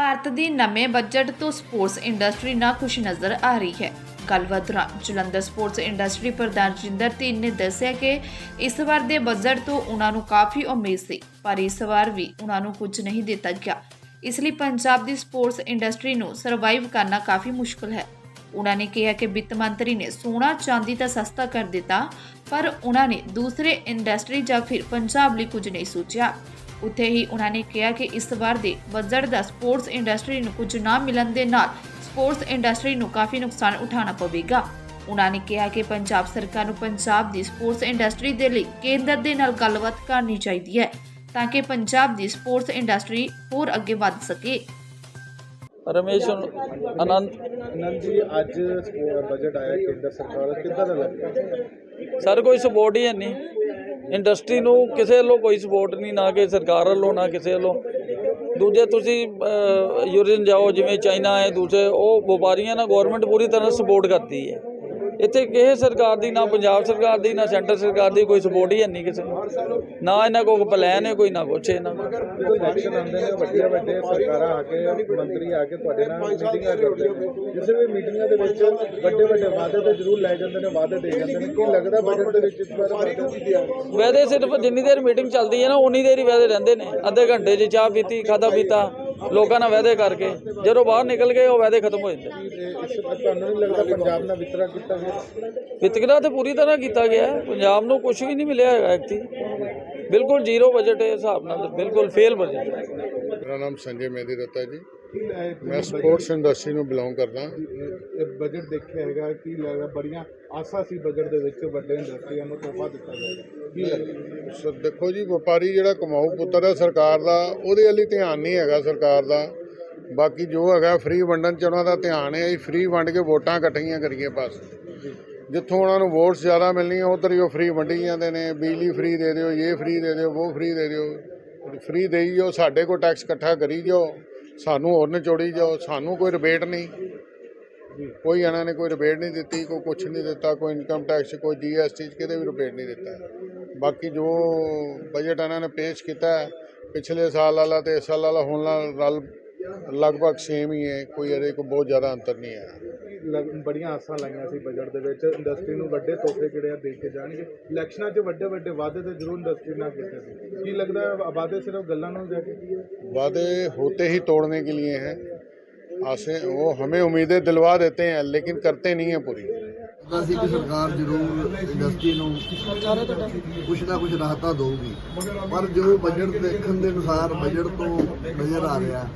ਭਾਰਤ ਦੀ ਨਵੇਂ ਬਜਟ ਤੋਂ sports industry ਨਾ ਖੁਸ਼ ਨਜ਼ਰ ਆ ਰਹੀ ਹੈ। ਗੱਲਬਾਤ ਦੌਰਾਨ ਜਲੰਧਰ ਸਪੋਰਟਸ ਇੰਡਸਟਰੀ ਪ੍ਰਧਾਨ ਜਿੰਦਰ ਧੀਨ ਨੇ ਦੱਸਿਆ ਕਿ ਇਸ ਵਾਰ ਦੇ ਬਜਟ ਤੋਂ ਉਹਨਾਂ ਨੂੰ ਕਾਫੀ ਉਮੀਦ ਸੀ, ਪਰ ਇਸ ਵਾਰ ਵੀ ਉਹਨਾਂ ਨੂੰ ਕੁਝ ਨਹੀਂ ਦਿੱਤਾ ਗਿਆ। ਇਸ ਲਈ ਪੰਜਾਬ ਦੀ ਸਪੋਰਟਸ ਇੰਡਸਟਰੀ ਨੂੰ ਸਰਵਾਈਵ ਕਰਨਾ ਕਾਫੀ ਮੁਸ਼ਕਲ ਹੈ। ਉਹਨਾਂ ਨੇ ਕਿਹਾ ਕਿ ਵਿੱਤ ਮੰਤਰੀ ਨੇ ਸੋਨਾ ਚਾਂਦੀ ਤਾਂ ਸਸਤਾ ਕਰ ਦਿੱਤਾ, ਪਰ ਉਹਨਾਂ ਨੇ ਦੂਸਰੇ ਇੰਡਸਟਰੀ ਜਾਂ ਫਿਰ ਪੰਜਾਬ ਲਈ ਕੁਝ ਨਹੀਂ ਸੋਚਿਆ। ਉੱਥੇ ਹੀ ਉਹਨਾਂ ਨੇ ਕਿਹਾ ਕਿ ਇਸ ਵਾਰ ਦੇ ਬਜਟ ਦਾ ਸਪੋਰਟਸ ਇੰਡਸਟਰੀ ਨੂੰ ਕੁਝ ਨਾ ਮਿਲਣ ਦੇ ਨਾਲ ਸਪੋਰਟਸ ਇੰਡਸਟਰੀ ਨੂੰ ਕਾਫੀ ਨੁਕਸਾਨ ਉਠਾਉਣਾ ਪਵੇਗਾ। ਉਹਨਾਂ ਨੇ ਕਿਹਾ ਕਿ ਪੰਜਾਬ ਸਰਕਾਰ ਨੂੰ ਪੰਜਾਬ ਦੀ ਸਪੋਰਟਸ ਇੰਡਸਟਰੀ ਦੇ ਲਈ ਕੇਂਦਰ ਦੇ ਨਾਲ ਗੱਲਬਾਤ ਕਰਨੀ ਚਾਹੀਦੀ ਹੈ ਤਾਂ ਕਿ ਪੰਜਾਬ ਦੀ ਸਪੋਰਟਸ ਇੰਡਸਟਰੀ ਹੋਰ ਅੱਗੇ ਵਧ ਸਕੇ। ਰਮੇਸ਼ ਅਨੰਤ ਆਨੰਦ ਜੀ ਅੱਜ ਬਜਟ ਆਇਆ ਕੇਂਦਰ ਸਰਕਾਰ ਦਾ। ਕਿੱਦਾਂ ਦਾ ਲੱਗਦਾ? ਸਰ ਕੋਈ ਸਪੋਰਟ ਹੈ ਨਹੀਂ। ਇੰਡਸਟਰੀ ਨੂੰ ਕਿਸੇ ਵੱਲੋਂ ਕੋਈ ਸਪੋਰਟ ਨਹੀਂ, ਨਾ ਕਿ ਸਰਕਾਰ ਵੱਲੋਂ, ਨਾ ਕਿਸੇ ਵੱਲੋਂ। ਦੂਜੇ ਤੁਸੀਂ ਯੂਰਪੀਅਨ ਜਾਓ, ਜਿਵੇਂ ਚਾਈਨਾ ਹੈ ਦੂਸਰੇ ਉਹ ਵਪਾਰੀਆਂ ਨਾਲ ਗਵਰਨਮੈਂਟ ਪੂਰੀ ਤਰ੍ਹਾਂ ਸਪੋਰਟ ਕਰਦੀ ਹੈ। ਇੱਥੇ ਕਿਸੇ ਸਰਕਾਰ ਦੀ, ਨਾ ਪੰਜਾਬ ਸਰਕਾਰ ਦੀ, ਨਾ ਸੈਂਟਰ ਸਰਕਾਰ ਦੀ ਕੋਈ ਸਪੋਰਟ ਹੀ ਹੈ ਨਹੀਂ ਕਿਸੇ ਨੂੰ। ਨਾ ਇਹਨਾਂ ਕੋਲ ਪਲਾਨ ਹੈ, ਕੋਈ ਨਾ ਕੁਛ ਇਹਨਾਂ ਕੋਲ। ਇਲੈਕਸ਼ਨ ਆਉਂਦੇ ਨੇ ਵੱਡੀਆਂ ਵੱਡੀਆਂ ਸਰਕਾਰਾਂ ਆ ਕੇ ਮੰਤਰੀ ਆ ਕੇ ਤੁਹਾਡੇ ਨਾਲ ਮੀਟਿੰਗਾਂ ਕਰਦੇ ਨੇ ਕਿਸੇ ਵੀ ਮੀਟਿੰਗਾਂ ਦੇ ਵਿੱਚ ਵੱਡੇ ਵੱਡੇ ਵਾਅਦੇ ਤਾਂ ਜ਼ਰੂਰ ਲੈ ਜਾਂਦੇ ਨੇ ਵਾਅਦੇ ਦੇ ਜਾਂਦੇ ਨੇ ਕੀ ਲੱਗਦਾ ਬਜਟ ਦੇ ਵਿੱਚ ਇਸ ਵਾਰ ਵਾਅਦੇ ਸਿਰਫ ਜਿੰਨੀ ਦੇਰ ਮੀਟਿੰਗ ਚੱਲਦੀ ਹੈ ਨਾ, ਉਨੀ ਦੇਰ ਹੀ ਵੈਦੇ ਰਹਿੰਦੇ ਨੇ। ਅੱਧੇ ਘੰਟੇ 'ਚ ਚਾਹ ਪੀਤੀ ਖਾਦਾ ਪੀਤਾ। ਲੋਕਾਂ ਨਾਲ ਵੈਦੇ ਕਰਕੇ ਜਦੋਂ ਬਾਹਰ ਨਿਕਲ ਗਏ ਉਹ ਵੈਦੇ ਖਤਮ ਹੋ ਜਾਂਦੇ। ਤੁਹਾਨੂੰ ਨਹੀਂ ਲੱਗਦਾ ਪੰਜਾਬ ਨਾਲ ਵਿਤਕਰਾ ਕੀਤਾ ਗਿਆ? ਵਿਤਕਰਾ ਤੇ ਪੂਰੀ ਤਰ੍ਹਾਂ ਕੀਤਾ ਗਿਆ ਹੈ। ਪੰਜਾਬ ਨੂੰ ਕੁਝ ਵੀ ਨਹੀਂ ਮਿਲਿਆ ਹੈਗਾ ਐਕਤੀ ਬਿਲਕੁਲ ਜ਼ੀਰੋ ਬਜਟ ਹੈ ਹਿਸਾਬ ਨਾਲ ਤਾਂ ਬਿਲਕੁਲ ਫੇਲ ਬਜਟ ਹੈ। ਮੇਰਾ ਨਾਮ ਸੰਜੇ ਮੇਦੀ ਰੱਤਾ ਜੀ। ਮੈਂ ਸਪੋਰਟਸ ਇੰਡਸਟਰੀ ਨੂੰ ਬਿਲੋਂਗ ਕਰਦਾ। ਇਹ ਬਜਟ ਦੇਖਿਆ ਹੈਗਾ ਕੀ ਲੱਗਦਾ ਬੜੀਆਂ ਆਸਾਂ ਸੀ ਬਜਟ ਦੇ ਵਿੱਚ ਵੱਡੇ ਇੰਡਸਟਰੀਆਂ ਨੂੰ ਤੋਹਫਾ ਦਿੱਤਾ ਜਾਏਗਾ ਕੀ ਲੱਗਦਾ ਸੋ ਦੇਖੋ ਜੀ ਵਪਾਰੀ ਜਿਹੜਾ ਕਮਾਊ ਪੁੱਤਰ ਹੈ ਸਰਕਾਰ ਦਾ ਉਹਦੇ ਵੱਲ ਧਿਆਨ ਨਹੀਂ ਹੈਗਾ ਸਰਕਾਰ ਦਾ। ਬਾਕੀ ਜੋ ਹੈਗਾ ਫ੍ਰੀ ਵੰਡਣ ਚ ਉਹਨਾਂ ਦਾ ਧਿਆਨ ਹੈ ਅਸੀਂ ਫ੍ਰੀ ਵੰਡ ਕੇ ਵੋਟਾਂ ਇਕੱਠੀਆਂ ਕਰੀਏ ਬਸ। ਜਿੱਥੋਂ ਉਹਨਾਂ ਨੂੰ ਵੋਟਸ ਜ਼ਿਆਦਾ ਮਿਲਣੀਆਂ ਉਧਰ ਹੀ ਉਹ ਫ੍ਰੀ ਵੰਡੀ ਜਾਂਦੇ ਨੇ। ਬਿਜਲੀ ਫ੍ਰੀ ਦੇ ਦਿਓ ਇਹ ਫ੍ਰੀ ਦੇ ਦਿਓ ਉਹ ਫ੍ਰੀ ਦੇ ਦਿਓ। ਫ੍ਰੀ ਦੇਈ ਜਾਓ ਸਾਡੇ ਕੋਲ ਟੈਕਸ ਇਕੱਠਾ ਕਰੀ ਜਾਓ। ਸਾਨੂੰ ਹੋਰ ਨਿਚੋੜੀ ਜਾਓ ਸਾਨੂੰ ਕੋਈ ਰਿਬੇਟ ਨਹੀਂ। ਕੋਈ ਇਹਨਾਂ ਨੇ ਕੋਈ ਰਿਬੇਟ ਨਹੀਂ ਦਿੱਤੀ ਕੋਈ ਕੁਛ ਨਹੀਂ ਦਿੱਤਾ ਕੋਈ ਇਨਕਮ ਟੈਕਸ ਕੋਈ ਜੀਐਸਟੀ ਚ ਕਿਤੇ ਵੀ ਰਿਬੇਟ ਨਹੀਂ ਦਿੱਤਾ। ਬਾਕੀ ਜੋ ਬਜਟ ਇਹਨਾਂ ਨੇ ਪੇਸ਼ ਕੀਤਾ ਹੈ, ਪਿਛਲੇ ਸਾਲ ਵਾਲਾ ਤੇ ਇਸ ਸਾਲ ਵਾਲਾ ਹੁਣ ਨਾਲ ਰਲ ਲਗਭਗ ਸੇਮ ਹੀ ਹੈ ਕੋਈ ਇਹਦੇ ਕੋਈ ਬਹੁਤ ਜ਼ਿਆਦਾ ਅੰਤਰ ਨਹੀਂ ਹੈ ਲਗ- ਬੜੀਆਂ ਆਸਾਂ ਲਾਈਆਂ ਸੀ ਬਜਟ ਦੇ ਵਿੱਚ ਇੰਡਸਟਰੀ ਨੂੰ ਵੱਡੇ ਤੋਹਫੇ ਜਿਹੜੇ ਆ ਦੇ ਕੇ ਜਾਣਗੇ ਇਲੈਕਸ਼ਨਾਂ 'ਚ ਵੱਡੇ ਵੱਡੇ ਵਾਅਦੇ ਤੇ ਜ਼ਰੂਰ ਇੰਡਸਟਰੀ ਨਾਲ ਕੀਤੇ ਸੀ ਕੀ ਲੱਗਦਾ ਹੈ ਵਾਅਦੇ ਸਿਰਫ ਗੱਲਾਂ ਨੂੰ ਜਾ ਕੇ वादे होते ही तोड़ने के लिए हैं आसे वो हमें उम्मीदें दिलवा देते हैं लेकिन करते नहीं हैं पूरी ਲੱਗਦਾ ਸੀ ਕਿ ਸਰਕਾਰ ਜ਼ਰੂਰ ਇੰਡਸਟਰੀ ਨੂੰ ਕੁਛ ਨਾ ਕੁਛ ਰਾਹਤਾਂ ਦੇਊਗੀ। ਪਰ ਜੋ ਬਜਟ ਦੇਖਣ ਦੇ ਅਨੁਸਾਰ ਬਜਟ ਤੋਂ ਨਜ਼ਰ ਆ ਰਿਹਾ,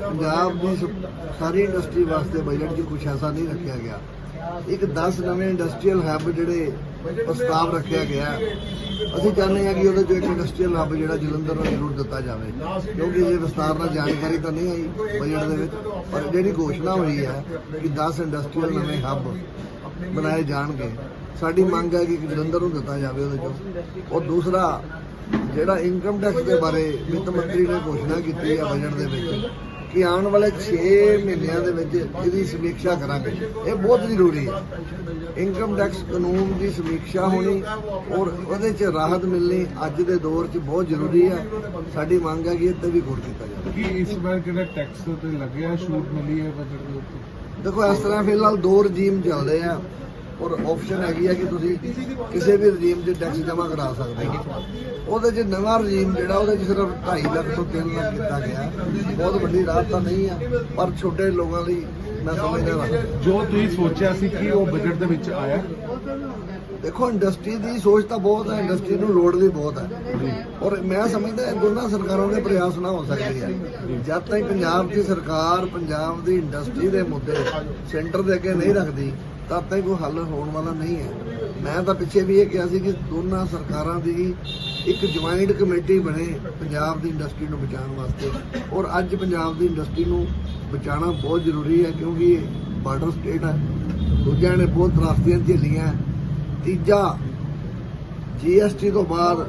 ਪੰਜਾਬ ਦੀ ਸਾਰੀ ਇੰਡਸਟਰੀ ਵਾਸਤੇ ਬਜਟ 'ਚ ਕੁਛ ਐਸਾ ਨਹੀਂ ਰੱਖਿਆ ਗਿਆ। ਇੱਕ 10 ਨਵੇਂ ਇੰਡਸਟਰੀਅਲ ਹੱਬ ਜਿਹੜੇ ਪ੍ਰਸਤਾਵ ਰੱਖਿਆ ਗਿਆ, ਅਸੀਂ ਚਾਹੁੰਦੇ ਹਾਂ ਕਿ ਉਹਦੇ 'ਚੋਂ ਇੱਕ ਇੰਡਸਟਰੀਅਲ ਹੱਬ ਜਿਹੜਾ ਜਲੰਧਰ ਨੂੰ ਜ਼ਰੂਰ ਦਿੱਤਾ ਜਾਵੇ। ਕਿਉਂਕਿ ਇਹ ਵਿਸਤਾਰ ਨਾਲ ਜਾਣਕਾਰੀ ਤਾਂ ਨਹੀਂ ਆਈ ਬਜਟ ਦੇ ਵਿੱਚ, ਪਰ ਜਿਹੜੀ ਘੋਸ਼ਣਾ ਹੋਈ ਹੈ ਕਿ 10 ਇੰਡਸਟਰੀਅਲ ਨਵੇਂ ਹੱਬ ਬਣਾਏ ਜਾਣਗੇ। ਸਾਡੀ ਮੰਗ ਹੈ ਕਿ ਜਲੰਧਰ ਨੂੰ ਦਿੱਤਾ ਜਾਵੇ ਉਹਦੇ ਚੋਂ। ਔਰ ਦੂਸਰਾ, ਜਿਹੜਾ ਇਨਕਮ ਟੈਕਸ ਦੇ ਬਾਰੇ ਵਿੱਤ ਮੰਤਰੀ ਨੇ ਘੋਸ਼ਣਾ ਕੀਤੀ ਹੈ ਬਜਟ ਦੇ ਵਿੱਚ, ਕਿ ਆਉਣ ਵਾਲੇ 6 ਮਹੀਨਿਆਂ ਦੇ ਵਿੱਚ ਇਹਦੀ ਸਮੀਖਿਆ ਕਰਾਂਗੇ। ਇਹ ਬਹੁਤ ਜ਼ਰੂਰੀ ਹੈ। ਇਨਕਮ ਟੈਕਸ ਕਾਨੂੰਨ ਦੀ ਸਮੀਖਿਆ ਹੋਣੀ ਔਰ ਉਹਦੇ 'ਚ ਰਾਹਤ ਮਿਲਣੀ ਅੱਜ ਦੇ ਦੌਰ 'ਚ ਬਹੁਤ ਜ਼ਰੂਰੀ ਹੈ। ਸਾਡੀ ਮੰਗ ਹੈ ਕਿ ਇਹ ਤੇ ਵੀ ਗੌਰ ਕੀਤਾ ਜਾਵੇ। ਕੀ ਇਸ ਵਾਰ ਜਿਹੜਾ ਟੈਕਸ ਤੇ ਲੱਗਿਆ, ਛੂਟ ਮਿਲੀ ਹੈ ਬਜਟ ਦੇ ਉੱਤੇ? ਦੇਖੋ, ਇਸ ਤਰ੍ਹਾਂ ਫਿਲਹਾਲ ਦੋ ਰਜੀਮ ਚੱਲਦੇ ਆ ਔਰ ਆਪਸ਼ਨ ਹੈਗੀ ਆ ਕਿ ਤੁਸੀਂ ਕਿਸੇ ਵੀ ਰਜੀਮ 'ਚ ਟੈਕਸ ਜਮ੍ਹਾਂ ਕਰਾ ਸਕਦੇ ਹੋ। ਉਹਦੇ 'ਚ ਨਵਾਂ ਰਜੀਮ ਜਿਹੜਾ, ਉਹਦੇ 'ਚ ਸਿਰਫ 2.5 ਲੱਖ ਤੋਂ 3 ਲੱਖ ਕੀਤਾ ਗਿਆ। ਬਹੁਤ ਵੱਡੀ ਰਾਹਤ ਤਾਂ ਨਹੀਂ ਆ, ਪਰ ਛੋਟੇ ਲੋਕਾਂ ਲਈ ਮੈਂ ਸਮਝਦਾ ਜੋ ਤੁਸੀਂ ਸੋਚਿਆ ਸੀ ਕਿ ਉਹ ਬਜਟ ਦੇ ਵਿੱਚ ਆਇਆ ਦੇਖੋ ਇੰਡਸਟਰੀ ਦੀ ਸੋਚ ਤਾਂ ਬਹੁਤ ਹੈ ਇੰਡਸਟਰੀ ਨੂੰ ਲੋੜ ਵੀ ਬਹੁਤ ਹੈ। ਔਰ ਮੈਂ ਸਮਝਦਾ ਇਹ ਦੋਨਾਂ ਸਰਕਾਰਾਂ ਦੇ ਪ੍ਰਯਾਸ ਨਾ ਹੋ ਸਕਦੇ ਆ ਜਦ ਤੱਕ ਪੰਜਾਬ ਦੀ ਸਰਕਾਰ ਪੰਜਾਬ ਦੀ ਇੰਡਸਟਰੀ ਦੇ ਮੁੱਦੇ ਸੈਂਟਰ ਦੇ ਅੱਗੇ ਨਹੀਂ ਰੱਖਦੀ ਤਦ ਤੱਕ ਕੋਈ ਹੱਲ ਹੋਣ ਵਾਲਾ ਨਹੀਂ ਹੈ। ਮੈਂ ਤਾਂ ਪਿੱਛੇ ਵੀ ਇਹ ਕਿਹਾ ਸੀ ਕਿ ਦੋਨਾਂ ਸਰਕਾਰਾਂ ਦੀ ਇੱਕ ਜੁਆਇੰਟ ਕਮੇਟੀ ਬਣੇ ਪੰਜਾਬ ਦੀ ਇੰਡਸਟਰੀ ਨੂੰ ਬਚਾਉਣ ਵਾਸਤੇ। ਔਰ ਅੱਜ ਪੰਜਾਬ ਦੀ ਇੰਡਸਟਰੀ ਨੂੰ ਬਚਾਉਣਾ ਬਹੁਤ ਜ਼ਰੂਰੀ ਹੈ ਕਿਉਂਕਿ ਇਹ ਬਾਰਡਰ ਸਟੇਟ ਹੈ। ਦੂਜਿਆਂ ਨੇ ਬਹੁਤ ਤਰਾਸਦੀਆਂ ਝੇਲੀਆਂ। ਤੀਜਾ ਜੀਐਸਟੀ ਤੋਂ ਬਾਅਦ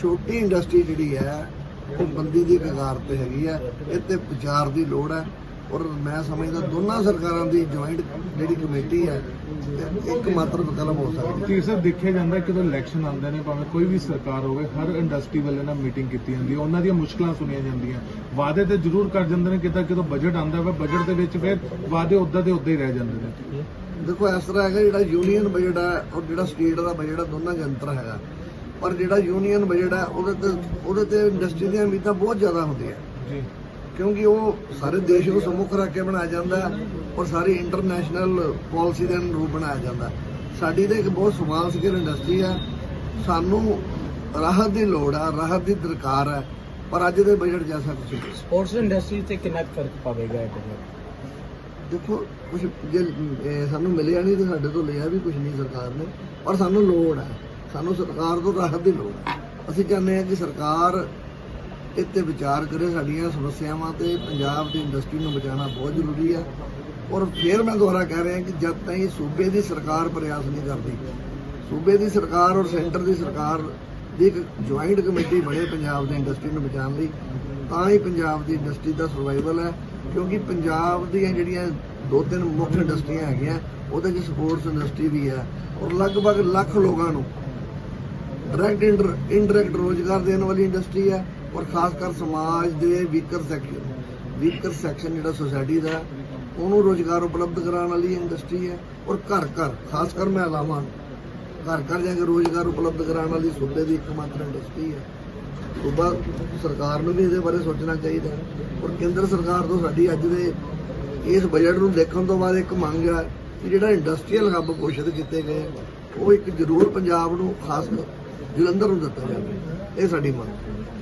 ਛੋਟੀ ਇੰਡਸਟਰੀ ਜਿਹੜੀ ਹੈ, ਉਹ ਬੰਦੀ ਦੀ ਕਗਾਰ ਤੇ ਹੈਗੀ ਹੈ। ਇਹ ਤੇ ਵਿਚਾਰ ਦੀ ਲੋੜ ਹੈ ਔਰ ਮੈਂ ਸਮਝਦਾ ਦੋਨਾਂ ਸਰਕਾਰਾਂ ਦੀ ਜੁਆਇੰਟ ਜਿਹੜੀ ਕਮੇਟੀ ਹੈ ਇੱਕ ਮਾਤਰ ਵਿਕਲਪ ਹੋ ਸਕਦਾ ਜੀ ਸਰ, ਦੇਖਿਆ ਜਾਂਦਾ ਕਿ ਜਦੋਂ ਇਲੈਕਸ਼ਨ ਆਉਂਦੇ ਨੇ, ਭਾਵੇਂ ਕੋਈ ਵੀ ਸਰਕਾਰ ਹੋਵੇ, ਹਰ ਇੰਡਸਟਰੀ ਵਾਲੇ ਨਾਲ ਮੀਟਿੰਗ ਕੀਤੀ ਜਾਂਦੀ ਹੈ। ਉਹਨਾਂ ਦੀਆਂ ਮੁਸ਼ਕਲਾਂ ਸੁਣੀਆਂ ਜਾਂਦੀਆਂ। ਵਾਅਦੇ ਤੇ ਜ਼ਰੂਰ ਕਰ ਜਾਂਦੇ ਨੇ ਕਿਤਾ ਕਿਦੋਂ ਬਜਟ ਆਉਂਦਾ ਵਾ ਬਜਟ ਦੇ ਵਿੱਚ ਫਿਰ ਵਾਅਦੇ ਉਦਾਂ ਦੇ ਉਦਾਂ ਹੀ ਰਹਿ ਜਾਂਦੇ ਨੇ। ਦੇਖੋ ਇਸ ਤਰ੍ਹਾਂ ਹੈਗਾ ਜਿਹੜਾ ਯੂਨੀਅਨ ਬਜਟ ਹੈ ਔਰ ਜਿਹੜਾ ਸਟੇਟ ਦਾ ਬਜਟ ਹੈ ਦੋਨਾਂ 'ਚ ਅੰਤਰ ਹੈਗਾ। ਪਰ ਜਿਹੜਾ ਯੂਨੀਅਨ ਬਜਟ ਹੈ ਉਹਦੇ ਤੇ ਉਹਦੇ ਤੇ ਇੰਡਸਟਰੀ ਦੀਆਂ ਉਮੀਦਾਂ ਬਹੁਤ ਜ਼ਿਆਦਾ ਹੁੰਦੀਆਂ। ਜੀ। ਕਿਉਂਕਿ ਉਹ ਸਾਰੇ ਦੇਸ਼ ਨੂੰ ਸਮੁੱਖ ਰੱਖ ਕੇ ਬਣਾਇਆ ਜਾਂਦਾ ਹੈ ਔਰ ਸਾਰੀ ਇੰਟਰਨੈਸ਼ਨਲ ਪਾਲਿਸੀ ਦੇ ਅਨੁਰੂਪ ਬਣਾਇਆ ਜਾਂਦਾ। ਸਾਡੀ ਤਾਂ ਇੱਕ ਬਹੁਤ ਸਮਾਲ ਸਕਿਲ ਇੰਡਸਟਰੀ ਹੈ ਸਾਨੂੰ ਰਾਹਤ ਦੀ ਲੋੜ ਹੈ ਰਾਹਤ ਦੀ ਦਰਕਾਰ ਹੈ ਪਰ ਅੱਜ ਦੇ ਬਜਟ ਜੈਸਾ ਕੁਝ ਨਹੀਂ। ਸਪੋਰਟਸ ਇੰਡਸਟਰੀ ਤੇ ਕਿੰਨਾ ਕੁ ਫ਼ਰਕ ਪਵੇਗਾ ਇਹ ਤੋਂ ਦੇਖੋ ਕੁਝ ਜੇ ਇਹ ਸਾਨੂੰ ਮਿਲਿਆ ਨਹੀਂ ਤੇ ਸਾਡੇ ਤੋਂ ਲਿਆ ਵੀ ਕੁਝ ਨਹੀਂ ਸਰਕਾਰ ਨੇ, ਪਰ ਸਾਨੂੰ ਲੋੜ ਹੈ। ਸਾਨੂੰ ਸਰਕਾਰ ਤੋਂ ਰਾਹਤ ਦੀ ਲੋੜ ਹੈ। ਅਸੀਂ ਚਾਹੁੰਦੇ ਹਾਂ ਕਿ ਸਰਕਾਰ ਇੱਥੇ ਵਿਚਾਰ ਕਰੇ ਸਾਡੀਆਂ ਸਮੱਸਿਆਵਾਂ ਤੇ ਪੰਜਾਬ ਦੀ ਇੰਡਸਟਰੀ ਨੂੰ ਬਚਾਉਣਾ ਬਹੁਤ ਜ਼ਰੂਰੀ ਹੈ। ਔਰ ਫਿਰ ਮੈਂ ਦੁਬਾਰਾ ਕਹਿ ਰਿਹਾ ਕਿ ਜਦ ਤਾਈਂ ਸੂਬੇ ਦੀ ਸਰਕਾਰ ਪ੍ਰਯਾਸ ਨਹੀਂ ਕਰਦੀ, ਸੂਬੇ ਦੀ ਸਰਕਾਰ ਔਰ ਸੈਂਟਰ ਦੀ ਸਰਕਾਰ ਦੀ ਇੱਕ ਜੁਆਇੰਟ ਕਮੇਟੀ ਬਣੇ ਪੰਜਾਬ ਦੀ ਇੰਡਸਟਰੀ ਨੂੰ ਬਚਾਉਣ ਲਈ, ਤਾਂ ਹੀ ਪੰਜਾਬ ਦੀ ਇੰਡਸਟਰੀ ਦਾ ਸਰਵਾਈਵਲ ਹੈ। ਕਿਉਂਕਿ ਪੰਜਾਬ ਦੀਆਂ ਜਿਹੜੀਆਂ ਦੋ ਤਿੰਨ ਮੁੱਖ ਇੰਡਸਟਰੀਆਂ ਹੈਗੀਆਂ, ਉਹਦੇ ਵਿੱਚ ਸਪੋਰਟਸ ਇੰਡਸਟਰੀ ਵੀ ਹੈ ਔਰ ਲਗਭਗ ਲੱਖ ਲੋਕਾਂ ਨੂੰ ਡਾਇਰੈਕਟ ਇੰਡਰ ਇਨਡਾਇਰੈਕਟ ਰੋਜ਼ਗਾਰ ਦੇਣ ਵਾਲੀ ਇੰਡਸਟਰੀ ਹੈ ਔਰ ਖਾਸ ਕਰ ਸਮਾਜ ਦੇ ਵੀਕਰ ਸੈਕਸ਼ਨ ਵੀਕਰ ਸੈਕਸ਼ਨ ਜਿਹੜਾ ਸੋਸਾਇਟੀ ਦਾ, ਉਹਨੂੰ ਰੋਜ਼ਗਾਰ ਉਪਲਬਧ ਕਰਾਉਣ ਵਾਲੀ ਇੰਡਸਟਰੀ ਹੈ ਔਰ ਘਰ ਘਰ, ਖਾਸ ਕਰ ਮਹਿਲਾਵਾਂ ਘਰ ਘਰ ਜਾ ਕੇ ਰੋਜ਼ਗਾਰ ਉਪਲਬਧ ਕਰਾਉਣ ਵਾਲੀ ਸੂਬੇ ਦੀ ਇੱਕ ਮਾਤਰ ਇੰਡਸਟਰੀ ਹੈ। ਸੂਬਾ ਸਰਕਾਰ ਨੂੰ ਵੀ ਇਹਦੇ ਬਾਰੇ ਸੋਚਣਾ ਚਾਹੀਦਾ ਔਰ ਕੇਂਦਰ ਸਰਕਾਰ ਤੋਂ ਸਾਡੀ ਅੱਜ ਦੇ ਇਸ ਬਜਟ ਨੂੰ ਦੇਖਣ ਤੋਂ ਬਾਅਦ ਇੱਕ ਮੰਗ ਹੈ ਕਿ ਜਿਹੜਾ ਇੰਡਸਟਰੀਅਲ ਹੱਬ ਘੋਸ਼ਿਤ ਕੀਤੇ ਗਏ ਉਹ ਇੱਕ ਜ਼ਰੂਰ ਪੰਜਾਬ ਨੂੰ, ਖਾਸ ਜਲੰਧਰ ਨੂੰ ਦਿੱਤਾ ਜਾਵੇ। ਇਹ ਸਾਡੀ ਮੰਗ ਹੈ।